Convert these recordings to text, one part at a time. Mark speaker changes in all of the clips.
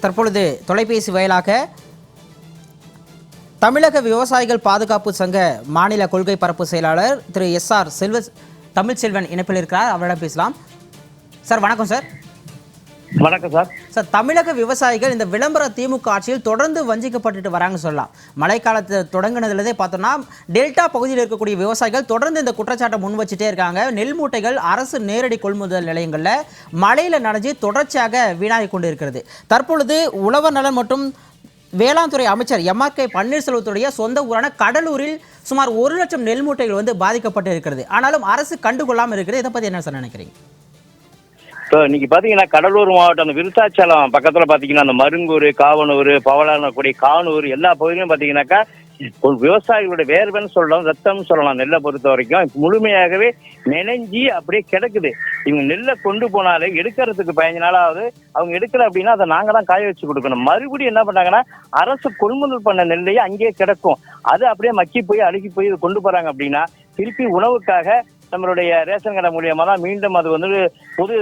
Speaker 1: தற்பொழுது தொலைபேசி வாயிலாக தமிழக விவசாயிகள் பாதுகாப்பு சங்க மாநில கொள்கை பரப்பு செயலாளர் திரு எஸ் ஆர் செல்வ தமிழ்ச்செல்வன் இணைப்பில் இருக்கிறார். அவரிடம் பேசலாம். சார் வணக்கம் சார்.
Speaker 2: வணக்கம் சார்.
Speaker 1: சார் தமிழக விவசாயிகள் இந்த விளம்பர திமுக ஆட்சியில் தொடர்ந்து வஞ்சிக்கப்பட்டுட்டு வராங்கன்னு சொல்லலாம். மழைக்காலத்தை தொடங்கினதுலேருந்தே பார்த்தோம்னா டெல்டா பகுதியில் இருக்கக்கூடிய விவசாயிகள் தொடர்ந்து இந்த குற்றச்சாட்டை முன் வச்சுட்டே இருக்காங்க. நெல் மூட்டைகள் அரசு நேரடி கொள்முதல் நிலையங்களில் மழையில் நனைஞ்சு தொடர்ச்சியாக வீணாகி கொண்டு இருக்கிறது தற்பொழுது உழவர் நலன் மற்றும் வேளாண் துறை அமைச்சர் எம்ஆர் கே பன்னீர்செல்வத்துடைய சொந்த ஊரான கடலூரில் சுமார் ஒரு லட்சம் நெல் மூட்டைகள் வந்து பாதிக்கப்பட்டு இருக்கிறது. ஆனாலும் அரசு கண்டுகொள்ளாமல் இருக்கிறது. இதை பற்றி என்ன சார் நினைக்கிறீங்க?
Speaker 2: இப்போ இன்னைக்கு பாத்தீங்கன்னா கடலூர் மாவட்டம் அந்த விருத்தாச்சலம் பக்கத்துல பாத்தீங்கன்னா அந்த மருங்கூர் காவனூர் பவளானக்குடி கானூர் எல்லா பகுதியிலும் பாத்தீங்கன்னாக்கா ஒரு விவசாயிகளுடைய வேர்வைன்னு சொல்லலாம் ரத்தம்னு சொல்லலாம் நெல்லை பொறுத்த வரைக்கும். முழுமையாகவே நினைஞ்சி அப்படியே கிடக்குது. இவங்க நெல்லை கொண்டு போனாலே எடுக்கிறதுக்கு பதினஞ்சு நாளாவது அவங்க எடுக்கல அப்படின்னா அதை நாங்க தான் காய வச்சு கொடுக்கணும். மறுபடியும் என்ன பண்ணாங்கன்னா அரசு கொள்முதல் பண்ண நெல்லையே அங்கேயே கிடக்கும். அது அப்படியே மக்கி போய் அழுகி போய் இதை கொண்டு போறாங்க அப்படின்னா திருப்பி உணவுக்காக நம்மளுடைய ரேஷன் கடை மூலியமா தான் மீண்டும் அது வந்து பொது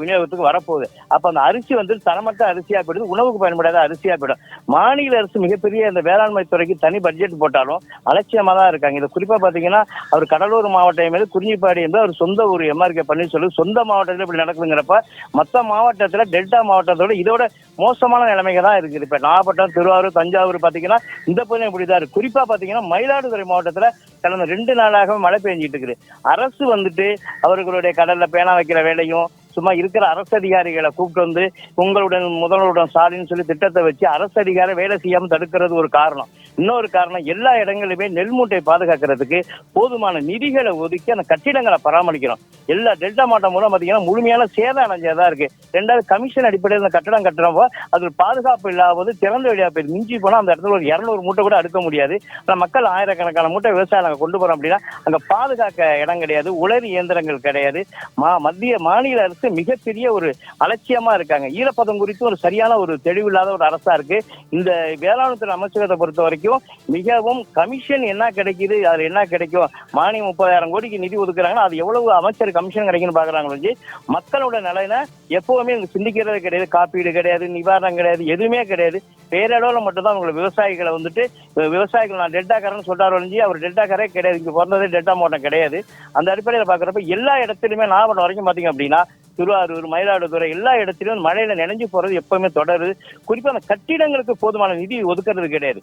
Speaker 2: விநியோகத்துக்கு வரப்போகுது. அப்ப அந்த அரிசி வந்து தரமற்ற அரிசியா போயிடுது உணவுக்கு பயன்படாத அரிசியா போயிடும். மாநில அரசு மிகப்பெரிய இந்த வேளாண்மை துறைக்கு தனி பட்ஜெட் போட்டாலும் அலட்சியமா தான் இருக்காங்க. இது குறிப்பா பாத்தீங்கன்னா அவர் கடலூர் மாவட்டம் மீது குறிஞ்சிப்பாடி என்பது அவர் சொந்த ஊர் எம்ஆர்கே பன்னீர்செல்வம் சொந்த மாவட்டத்தில் இப்படி நடக்குதுங்கிறப்ப மற்ற மாவட்டத்துல டெல்டா மாவட்டத்தோட இதோட மோசமான நிலைமைங்க தான் இருக்குது. இப்ப நாகப்பட்டினம் திருவாரூர் தஞ்சாவூர் பாத்தீங்கன்னா இந்த பகுதியும் இப்படிதான் இருக்கு. குறிப்பா பாத்தீங்கன்னா மயிலாடுதுறை மாவட்டத்துல கடந்த ரெண்டு நாளாக மழை பெஞ்சிட்டு இருக்குது. அரசு வந்துட்டு அவர்களுடைய கடல்ல பேனா வைக்கிற வேலையும் சும்மா இருக்கிற அரசு அதிகாரிகளை கூப்பிட்டு வந்து உங்களுடன் முதல்வருடன் ஸ்டாலின் சொல்லி திட்டத்தை வச்சு அரசு அதிகாரி வேலை செய்யாமல் தடுக்கிறது ஒரு காரணம். இன்னொரு காரணம் எல்லா இடங்களிலுமே நெல் மூட்டை பாதுகாக்கிறதுக்கு போதுமான நிதிகளை ஒதுக்கி அந்த கட்டிடங்களை பராமரிக்கிறோம் எல்லா டெல்டா மாவட்டம் மூலம் பார்த்தீங்கன்னா முழுமையான சேதம் அடைஞ்சதா இருக்கு. ரெண்டாவது கமிஷன் அடிப்படையில் அந்த கட்டடம் கட்டுறப்போ அது பாதுகாப்பு இல்லாத திறந்த வழியா போய் மிஞ்சி போனால் அந்த இடத்துல ஒரு இரநூறு மூட்டை கூட அடுக்க முடியாது. ஆனால் மக்கள் ஆயிரக்கணக்கான மூட்டை விவசாயம் நாங்கள் கொண்டு போறோம் அப்படின்னா அங்கே பாதுகாக்க இடம் கிடையாது உளறி இயந்திரங்கள் கிடையாது. மா மத்திய மாநில அரசு மிகப்பெரிய ஒரு அலட்சியமா இருக்காங்க. ஈரப்பதம் குறித்து ஒரு சரியான ஒரு தெளிவில்லாத ஒரு அரசா இருக்கு. இந்த வேளாண் துறை அமைச்சகத்தை பொறுத்த வரைக்கும் மிகவும் கமிஷன் என்ன கிடைக்குது அது என்ன கிடைக்கும்? மானியம் முப்பதாயிரம் கோடிக்கு நிதி ஒதுக்குறாங்கன்னா அது எவ்வளவு அமைச்சர் கமிஷன் கிடைக்குன்னு பாக்குறாங்க மக்களோட நலனை எப்பவுமே சிந்திக்கிறது கிடையாது. காப்பீடு கிடையாது நிவாரணம் கிடையாது எதுவுமே கிடையாது. பேரளவுல மட்டும்தான் அவங்களை விவசாயிகளை வந்துட்டு விவசாயிகள் நான் டெல்டாக்காரன்னு சொல்றாரு ஒழிஞ்சு அவர் டெல்டாக்காரே கிடையாது. இங்க பிறந்ததே டெல்டா மாவட்டம் கிடையாது. அந்த அடிப்படையில் பாக்குறப்ப எல்லா இடத்துலயுமே நாகப்பட்டினம் வரைக்கும் பாத்தீங்க அப்படின்னா திருவாரூர் மயிலாடுதுறை எல்லா இடத்திலும் மழையில நினைஞ்சு போறது எப்பவுமே தொடருது குறிப்பா அந்த கட்டிடங்களுக்கு போதுமான நிதி ஒதுக்குறது கிடையாது.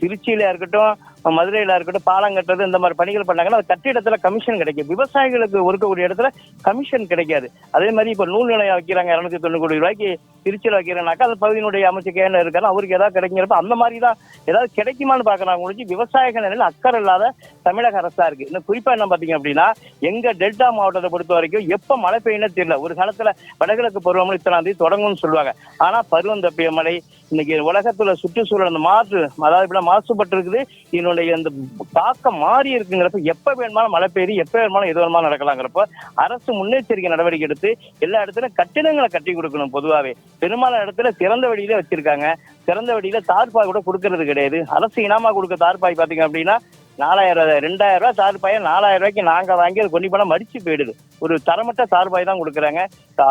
Speaker 2: திருச்சியில இருக்கட்டும் மதுரையில இருக்கட்டும் பாலம் கட்டுறது இந்த மாதிரி பணிகள் பண்ணாங்கன்னா அது கட்டிடத்துல கமிஷன் கிடைக்கும். விவசாயிகளுக்கு ஒதுக்கக்கூடிய இடத்துல கமிஷன் கிடைக்காது. அதே மாதிரி இப்ப நூல் நிலையம் வைக்கிறாங்க இரநூத்தி தொண்ணூறு கோடி ரூபாய்க்கு திருச்சியில் வைக்கிறேன்னாக்கா அந்த பகுதியினுடைய அமைச்சர் கேன இருக்காரு அவருக்கு ஏதாவது கிடைக்கிறப்ப அந்த மாதிரி தான் ஏதாவது கிடைக்குமான்னு பாக்குறாங்க முடிஞ்சு விவசாயிகள் நிலையில் அக்கறை இல்லாத தமிழக அரசா இருக்கு. இன்னும் குறிப்பா என்ன பாத்தீங்க அப்படின்னா எங்க டெல்டா மாவட்டத்தை பொறுத்த வரைக்கும் எப்ப மழை பெய்யுன்னு தெரியல. ஒரு காலத்துல வடகிழக்கு பருவமழை இத்தனாம் தேதி தொடங்கும்னு சொல்லுவாங்க. ஆனா பருவம் தப்பிய மழை இன்னைக்கு உலகத்துல சுற்றுச்சூழல் அந்த மாற்று அதாவது இப்படி மாசுபட்டு இருக்குது இதனுடைய அந்த தாக்கம் மாறி இருக்குங்கிறப்ப எப்ப வேணுமாலும் மழை பெய்யுது எப்ப வேணுமாலும் எது வேணுமாலும் நடக்கலாங்கிறப்ப அரசு முன்னெச்சரிக்கை நடவடிக்கை எடுத்து எல்லா இடத்துலயும் கட்டிடங்களை கட்டி கொடுக்கணும் பொதுவாவே. பெரும்பாலான இடத்துல திறந்த வழியில வச்சிருக்காங்க. திறந்த வழியில தார்பாய் கூட கொடுக்கறது கிடையாது. அரசு இனாமா கொடுக்க தார்பாய் பாத்தீங்க அப்படின்னா நாலாயிரம் ரெண்டாயிரம் ரூபாய் தார்பாயை நாலாயிரம் ரூபாய்க்கு நாங்க வாங்கி அது கொண்டு போனா மடிச்சு போயிடுது. ஒரு தரமற்ற சார்பாய் தான் கொடுக்குறாங்க.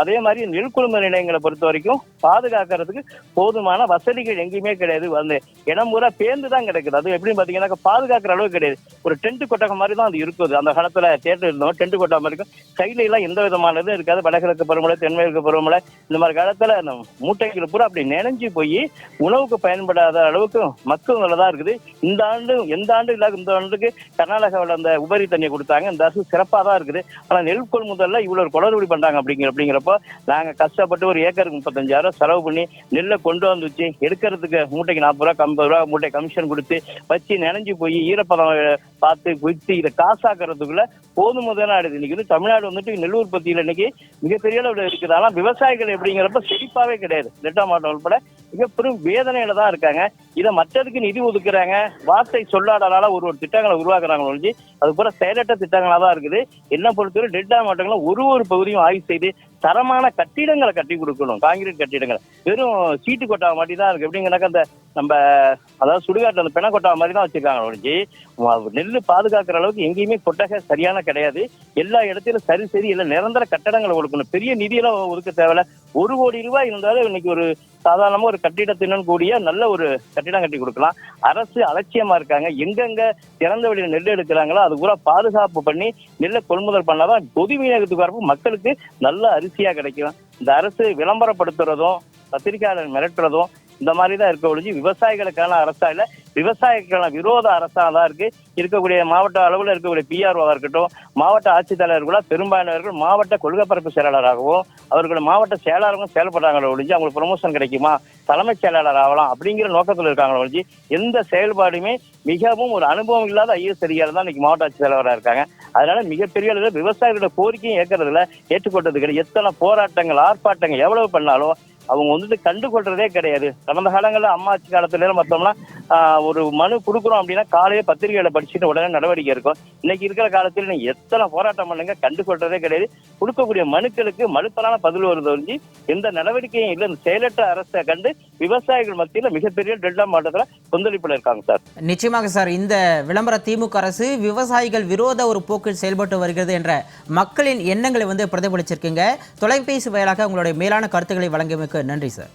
Speaker 2: அதே மாதிரி நெல் கொள்முதல் நிலையங்களை பொறுத்த வரைக்கும் பாதுகாக்கிறதுக்கு போதுமான வசதிகள் எங்கேயுமே கிடையாது. வந்து இடம் பூரா பேர்ந்து தான் கிடைக்குது. அது எப்படின்னு பாத்தீங்கன்னா பாதுகாக்கிற அளவு கிடையாது. ஒரு டென்ட் கொட்டகம் மாதிரி தான் அது இருக்குது. அந்த காலத்துல தேட்டர் இருந்தோம் டென்ட் கொட்டகம் இருக்கும். கையில எல்லாம் எந்த விதமான இதுவும் இருக்காது. வடகிழக்கு பருவமழை தென்மேற்கு பருவமழை இந்த மாதிரி காலத்துல மூட்டைகள் பூரா அப்படி நினைஞ்சு போய் உணவுக்கு பயன்படாத அளவுக்கு மக்கள் தான் இருக்குது. இந்த ஆண்டு எந்த ஆண்டு இல்லாத இந்த ஆண்டுக்கு கர்நாடகாவில் அந்த உபரி தண்ணியை கொடுத்தாங்க. இந்த அரசு சிறப்பா தான் இருக்குது. ஆனா நெல் கொள்முதல்ல இவ்வளவு குளறுபடி பண்றாங்க அப்படிங்கிற அப்படிங்கிறப்போ நாங்க கஷ்டப்பட்டு ஒரு ஏக்கருக்கு முப்பத்தஞ்சாயிரம் செலவு பண்ணி நெல்லை கொண்டு வந்து வச்சு எடுக்கிறதுக்கு மூட்டைக்கு நாற்பது ரூபா ஐம்பது ரூபா மூட்டை கமிஷன் கொடுத்து வச்சு நினைஞ்சு போய் ஈரப்பதம் பார்த்து வித்து இதை காசாக்குறதுக்குள்ள போதும் முதல்ல ஆடுது இன்னைக்கு வந்து தமிழ்நாடு வந்துட்டு நெல் உற்பத்தியில இன்னைக்கு மிகப்பெரிய அளவில் இருக்குது. ஆனால் விவசாயிகள் எப்படிங்கிறப்ப செழிப்பாவே கிடையாது. டெல்டா மாவட்டம் உட்பட மிக பெரும் வேதனையில தான் இருக்காங்க. இதை மற்றதுக்கு நிதி ஒதுக்குறாங்க. வார்த்தை சொல்லாடனால ஒரு ஒரு திட்டங்களை உருவாக்குறாங்க ஒழிஞ்சு அது போல செயலற்ற திட்டங்களா தான் இருக்குது. என்ன பொறுத்தவரை டெல்டா மாவட்டங்களும் ஒரு ஒரு பகுதியும் ஆய்வு செய்து தரமான கட்டிடங்களை கட்டி கொடுக்கணும். காங்கிரீட் கட்டிடங்கள். வெறும் சீட்டு கொட்டா மாதிரி தான் இருக்கு. எப்படிங்கனாக்கா அந்த நம்ம அதாவது சுடுகாட்டில் அந்த பிண கொட்டா மாதிரி தான் வச்சிருக்காங்க ஒழிஞ்சு. நெல் பாதுகாக்கிற அளவுக்கு எங்கேயுமே கொட்டகை சரியான கிடையாது. எல்லா இடத்திலும் சரி சரி இல்லை நிரந்தர கட்டடங்களை கொடுக்கணும் பெரிய நிதியெல்லாம் ஒதுக்க தேவையில்ல. ஒரு கோடி ரூபாய் இருந்தாலும் இன்னைக்கு ஒரு சாதாரணமா ஒரு கட்டிடத்தினுடன் கூடிய நல்ல ஒரு கட்டிடம் கட்டி கொடுக்கலாம். அரசு அலட்சியமா இருக்காங்க. எங்கெங்க திறந்த வழியில் நெல் எடுக்கிறாங்களோ அது கூட பாதுகாப்பு பண்ணி நெல்லை கொள்முதல் பண்ணாதான் பொது விநியோகத்துக்கு வரப்போ மக்களுக்கு நல்ல அரிசியா கிடைக்கும். இந்த அரசு விளம்பரப்படுத்துறதும் பத்திரிகையாளர் மிரட்டுறதும் இந்த மாதிரி தான் இருக்க ஒழிஞ்சு விவசாயிகளுக்கான அரசா இல்ல விவசாயிகளுக்கான விரோத அரசா தான் இருக்கு. இருக்கக்கூடிய மாவட்ட அளவில் இருக்கக்கூடிய பிஆர்ஓவா இருக்கட்டும் மாவட்ட ஆட்சித்தலைவர்களா பெரும்பாலானவர்கள் மாவட்ட கொள்கை பரப்பு செயலாளராகவும் அவர்கள் மாவட்ட செயலாளரும் செயல்படுறாங்களோ ஒழிஞ்சு அவங்களுக்கு ப்ரொமோஷன் கிடைக்குமா? தலைமைச் செயலாளர் ஆகலாம் அப்படிங்கிற நோக்கத்தில் இருக்காங்களோ ஒழிஞ்சு எந்த செயல்பாடுமே மிகவும் ஒரு அனுபவம் இல்லாத ஐஎஸ் அதிகாரி தான் இன்னைக்கு மாவட்ட ஆட்சித்தலைவராக இருக்காங்க. அதனால மிகப்பெரிய அளவில் விவசாயிகளோட கோரிக்கையும் ஏற்கறதுல ஏற்றுக்கொண்டது கிடையாது. எத்தனை போராட்டங்கள் ஆர்ப்பாட்டங்கள் எவ்வளவு பண்ணாலும் அவங்க வந்துட்டு கண்டுகொள்றதே கிடையாது. கடந்த காலங்களில் அம்மாச்சி காலத்துல எல்லாம் பார்த்தோம்னா ஒரு மனு கொடுக்குறோம் அப்படின்னா காலையே பத்திரிகையில படிச்சுட்டு உடனே நடவடிக்கை இருக்கும் இன்னைக்கு இருக்கிற காலத்தில் நீங்க எத்தனை போராட்டம் பண்ணுங்க கண்டு சொல்றதே கிடையாது. கொடுக்கக்கூடிய மனுக்களுக்கு மனுத்தலான பதில் வருது ஒழிஞ்சு எந்த நடவடிக்கையும் இல்லை. இந்த செயலற்ற அரசை கண்டு விவசாயிகள் மத்தியில் மிகப்பெரிய டெல்டா மாவட்டத்தில் கொந்தளிப்புல இருக்காங்க சார்.
Speaker 1: நிச்சயமாக சார் இந்த விளம்பர திமுக அரசு விவசாயிகள் விரோத ஒரு போக்கில் செயல்பட்டு வருகிறது என்ற மக்களின் எண்ணங்களை வந்து பிரதிபலிச்சிருக்கீங்க. தொலைபேசி வாயிலாக உங்களுடைய மேலான கருத்துக்களை வழங்கியமைக்கு நன்றி சார்.